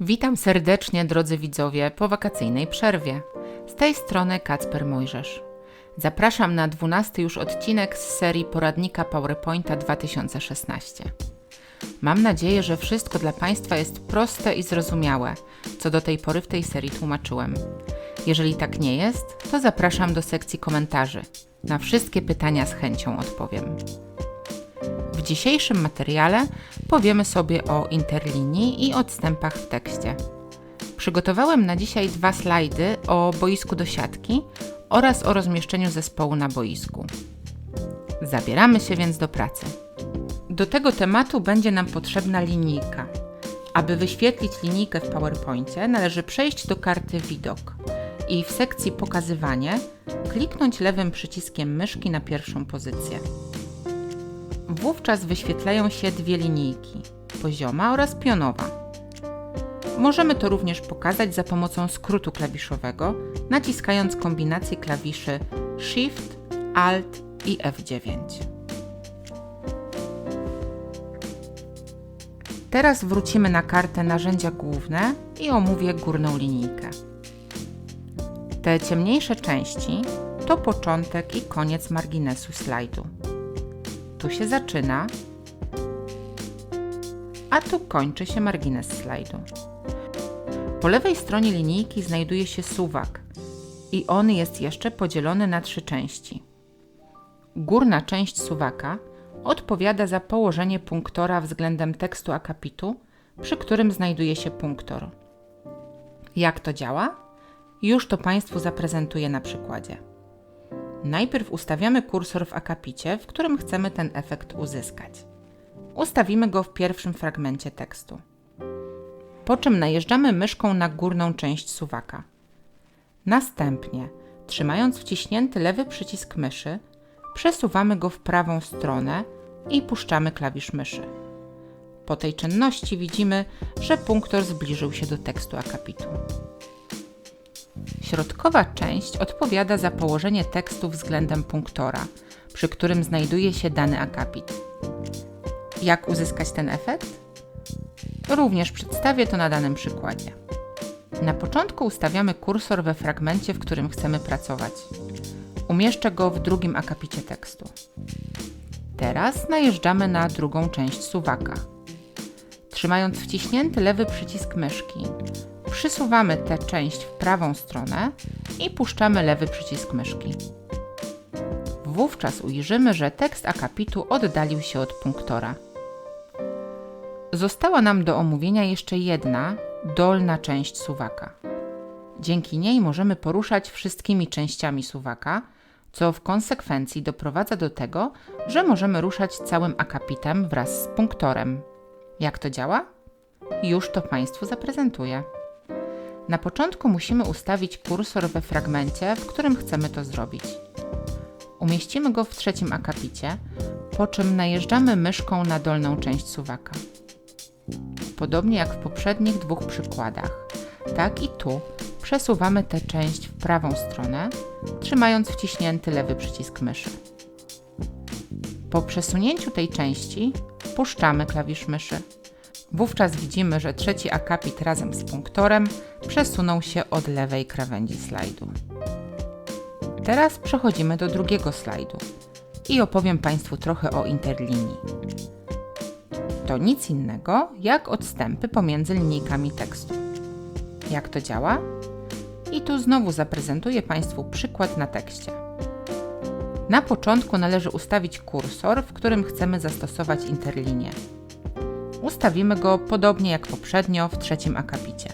Witam serdecznie, drodzy widzowie, po wakacyjnej przerwie. Z tej strony Kacper Mojżesz. Zapraszam na 12 już odcinek z serii poradnika PowerPointa 2016. Mam nadzieję, że wszystko dla Państwa jest proste i zrozumiałe, co do tej pory w tej serii tłumaczyłem. Jeżeli tak nie jest, to zapraszam do sekcji komentarzy. Na wszystkie pytania z chęcią odpowiem. W dzisiejszym materiale powiemy sobie o interlinii i odstępach w tekście. Przygotowałem na dzisiaj dwa slajdy o boisku do siatki oraz o rozmieszczeniu zespołu na boisku. Zabieramy się więc do pracy. Do tego tematu będzie nam potrzebna linijka. Aby wyświetlić linijkę w PowerPoincie, należy przejść do karty Widok i w sekcji Pokazywanie kliknąć lewym przyciskiem myszki na pierwszą pozycję. Wówczas wyświetlają się dwie linijki pozioma oraz pionowa. Możemy to również pokazać za pomocą skrótu klawiszowego, naciskając kombinację klawiszy Shift, Alt i F9. Teraz wrócimy na kartę Narzędzia główne i omówię górną linijkę. Te ciemniejsze części to początek i koniec marginesu slajdu. Tu się zaczyna, a tu kończy się margines slajdu. Po lewej stronie linijki znajduje się suwak i on jest jeszcze podzielony na trzy części. Górna część suwaka odpowiada za położenie punktora względem tekstu akapitu, przy którym znajduje się punktor. Jak to działa? Już to Państwu zaprezentuję na przykładzie. Najpierw ustawiamy kursor w akapicie, w którym chcemy ten efekt uzyskać. Ustawimy go w pierwszym fragmencie tekstu. Po czym najeżdżamy myszką na górną część suwaka. Następnie, trzymając wciśnięty lewy przycisk myszy, przesuwamy go w prawą stronę i puszczamy klawisz myszy. Po tej czynności widzimy, że punktor zbliżył się do tekstu akapitu. Środkowa część odpowiada za położenie tekstu względem punktora, przy którym znajduje się dany akapit. Jak uzyskać ten efekt? Również przedstawię to na danym przykładzie. Na początku ustawiamy kursor we fragmencie, w którym chcemy pracować. Umieszczę go w drugim akapicie tekstu. Teraz najeżdżamy na drugą część suwaka. Trzymając wciśnięty lewy przycisk myszki, Przysuwamy tę część w prawą stronę i puszczamy lewy przycisk myszki. Wówczas ujrzymy, że tekst akapitu oddalił się od punktora. Została nam do omówienia jeszcze jedna, dolna część suwaka. Dzięki niej możemy poruszać wszystkimi częściami suwaka, co w konsekwencji doprowadza do tego, że możemy ruszać całym akapitem wraz z punktorem. Jak to działa? Już to Państwu zaprezentuję. Na początku musimy ustawić kursor we fragmencie, w którym chcemy to zrobić. Umieścimy go w trzecim akapicie, po czym najeżdżamy myszką na dolną część suwaka. Podobnie jak w poprzednich dwóch przykładach, tak i tu przesuwamy tę część w prawą stronę, trzymając wciśnięty lewy przycisk myszy. Po przesunięciu tej części puszczamy klawisz myszy. Wówczas widzimy, że trzeci akapit razem z punktorem przesunął się od lewej krawędzi slajdu. Teraz przechodzimy do drugiego slajdu i opowiem Państwu trochę o interlinii. To nic innego jak odstępy pomiędzy linijkami tekstu. Jak to działa? I tu znowu zaprezentuję Państwu przykład na tekście. Na początku należy ustawić kursor, w którym chcemy zastosować interlinię. Ustawimy go podobnie jak poprzednio w trzecim akapicie.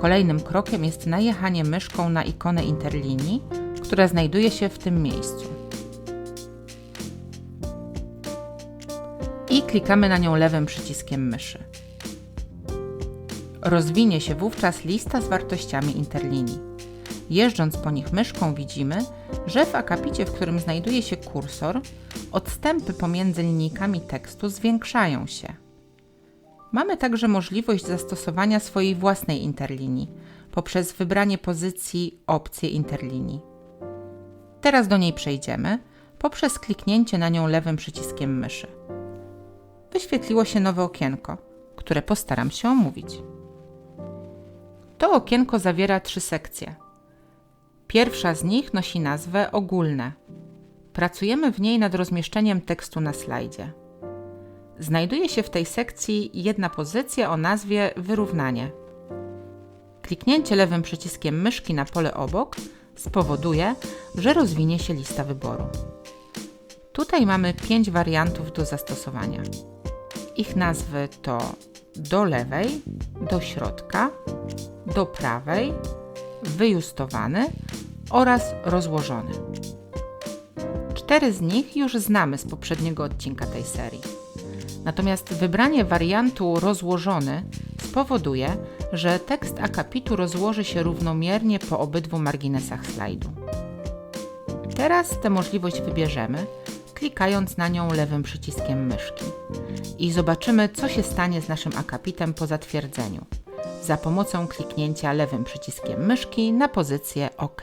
Kolejnym krokiem jest najechanie myszką na ikonę interlinii, która znajduje się w tym miejscu. I klikamy na nią lewym przyciskiem myszy. Rozwinie się wówczas lista z wartościami interlinii. Jeżdżąc po nich myszką widzimy, że w akapicie, w którym znajduje się kursor, odstępy pomiędzy linijkami tekstu zwiększają się. Mamy także możliwość zastosowania swojej własnej interlinii poprzez wybranie pozycji Opcje interlinii. Teraz do niej przejdziemy poprzez kliknięcie na nią lewym przyciskiem myszy. Wyświetliło się nowe okienko, które postaram się omówić. To okienko zawiera trzy sekcje. Pierwsza z nich nosi nazwę ogólne. Pracujemy w niej nad rozmieszczeniem tekstu na slajdzie. Znajduje się w tej sekcji jedna pozycja o nazwie wyrównanie. Kliknięcie lewym przyciskiem myszki na pole obok spowoduje, że rozwinie się lista wyboru. Tutaj mamy pięć wariantów do zastosowania. Ich nazwy to do lewej, do środka, do prawej, wyjustowany oraz rozłożony. Cztery z nich już znamy z poprzedniego odcinka tej serii. Natomiast wybranie wariantu rozłożony spowoduje, że tekst akapitu rozłoży się równomiernie po obydwu marginesach slajdu. Teraz tę możliwość wybierzemy, klikając na nią lewym przyciskiem myszki. I zobaczymy, co się stanie z naszym akapitem po zatwierdzeniu za pomocą kliknięcia lewym przyciskiem myszki na pozycję OK.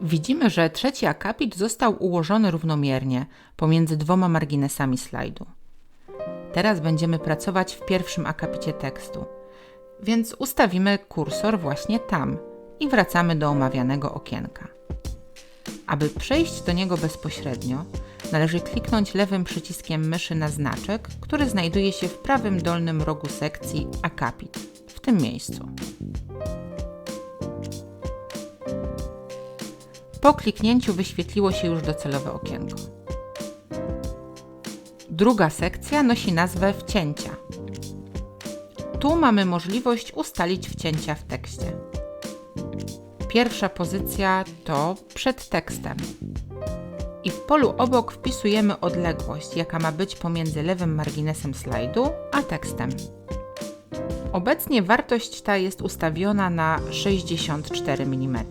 Widzimy, że trzeci akapit został ułożony równomiernie pomiędzy dwoma marginesami slajdu. Teraz będziemy pracować w pierwszym akapicie tekstu, więc ustawimy kursor właśnie tam i wracamy do omawianego okienka. Aby przejść do niego bezpośrednio, należy kliknąć lewym przyciskiem myszy na znaczek, który znajduje się w prawym dolnym rogu sekcji Akapit, w tym miejscu. Po kliknięciu wyświetliło się już docelowe okienko. Druga sekcja nosi nazwę wcięcia. Tu mamy możliwość ustalić wcięcia w tekście. Pierwsza pozycja to przed tekstem. I w polu obok wpisujemy odległość, jaka ma być pomiędzy lewym marginesem slajdu a tekstem. Obecnie wartość ta jest ustawiona na 64 mm.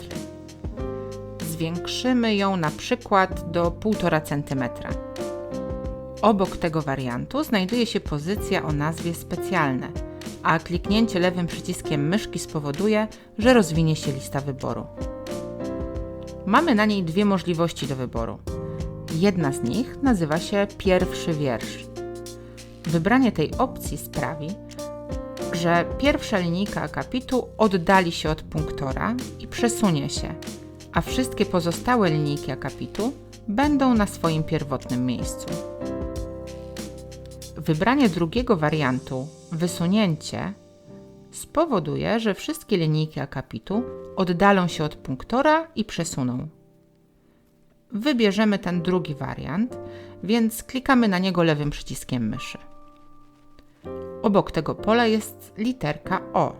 Zwiększymy ją na przykład do 1,5 cm. Obok tego wariantu znajduje się pozycja o nazwie specjalne – a kliknięcie lewym przyciskiem myszki spowoduje, że rozwinie się lista wyboru. Mamy na niej dwie możliwości do wyboru. Jedna z nich nazywa się pierwszy wiersz. Wybranie tej opcji sprawi, że pierwsza linijka akapitu oddali się od punktora i przesunie się, a wszystkie pozostałe linijki akapitu będą na swoim pierwotnym miejscu. Wybranie drugiego wariantu, wysunięcie, spowoduje, że wszystkie linijki akapitu oddalą się od punktora i przesuną. Wybierzemy ten drugi wariant, więc klikamy na niego lewym przyciskiem myszy. Obok tego pola jest literka O.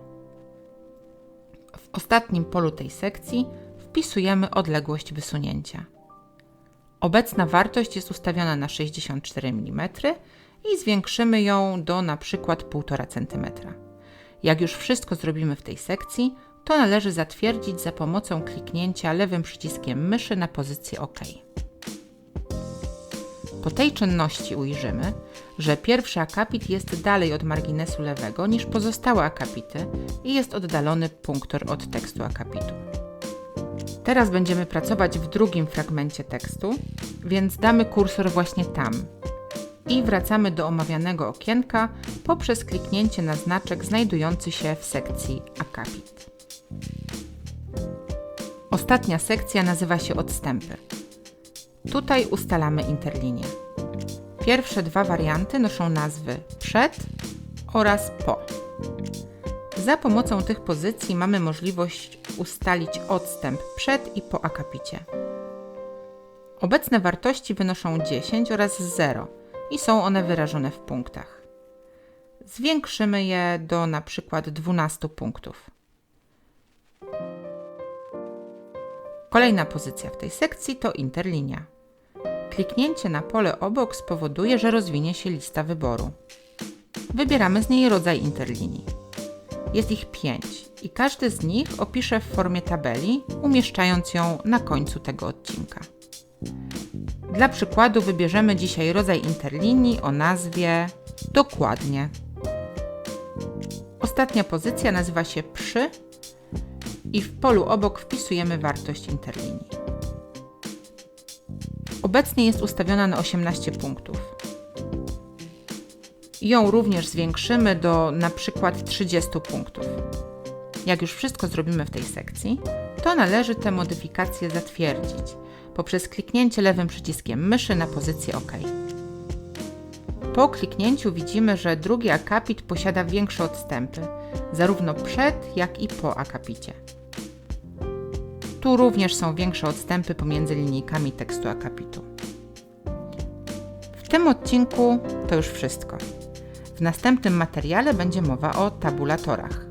W ostatnim polu tej sekcji wpisujemy odległość wysunięcia. Obecna wartość jest ustawiona na 64 mm i zwiększymy ją do na przykład 1,5 cm. Jak już wszystko zrobimy w tej sekcji, to należy zatwierdzić za pomocą kliknięcia lewym przyciskiem myszy na pozycję OK. Po tej czynności ujrzymy, że pierwszy akapit jest dalej od marginesu lewego niż pozostałe akapity i jest oddalony punktor od tekstu akapitu. Teraz będziemy pracować w drugim fragmencie tekstu, więc damy kursor właśnie tam, i wracamy do omawianego okienka poprzez kliknięcie na znaczek znajdujący się w sekcji Akapit. Ostatnia sekcja nazywa się Odstępy. Tutaj ustalamy interlinię. Pierwsze dwa warianty noszą nazwy przed oraz po. Za pomocą tych pozycji mamy możliwość ustalić odstęp przed i po akapicie. Obecne wartości wynoszą 10 oraz 0 i są one wyrażone w punktach. Zwiększymy je do na przykład 12 punktów. Kolejna pozycja w tej sekcji to interlinia. Kliknięcie na pole obok spowoduje, że rozwinie się lista wyboru. Wybieramy z niej rodzaj interlinii. Jest ich 5 i każdy z nich opiszę w formie tabeli, umieszczając ją na końcu tego odcinka. Dla przykładu wybierzemy dzisiaj rodzaj interlinii o nazwie dokładnie. Ostatnia pozycja nazywa się przy i w polu obok wpisujemy wartość interlinii. Obecnie jest ustawiona na 18 punktów. Ją również zwiększymy do na przykład 30 punktów. Jak już wszystko zrobimy w tej sekcji, to należy te modyfikacje zatwierdzić poprzez kliknięcie lewym przyciskiem myszy na pozycję OK. Po kliknięciu widzimy, że drugi akapit posiada większe odstępy, zarówno przed, jak i po akapicie. Tu również są większe odstępy pomiędzy linijkami tekstu akapitu. W tym odcinku to już wszystko. W następnym materiale będzie mowa o tabulatorach.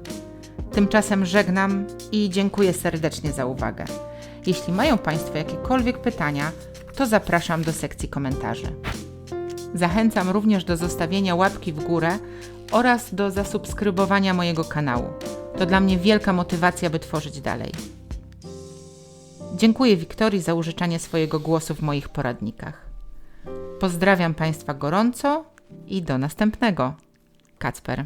Tymczasem żegnam i dziękuję serdecznie za uwagę. Jeśli mają Państwo jakiekolwiek pytania, to zapraszam do sekcji komentarzy. Zachęcam również do zostawienia łapki w górę oraz do zasubskrybowania mojego kanału. To dla mnie wielka motywacja, by tworzyć dalej. Dziękuję Wiktorii za użyczanie swojego głosu w moich poradnikach. Pozdrawiam Państwa gorąco i do następnego. Kacper.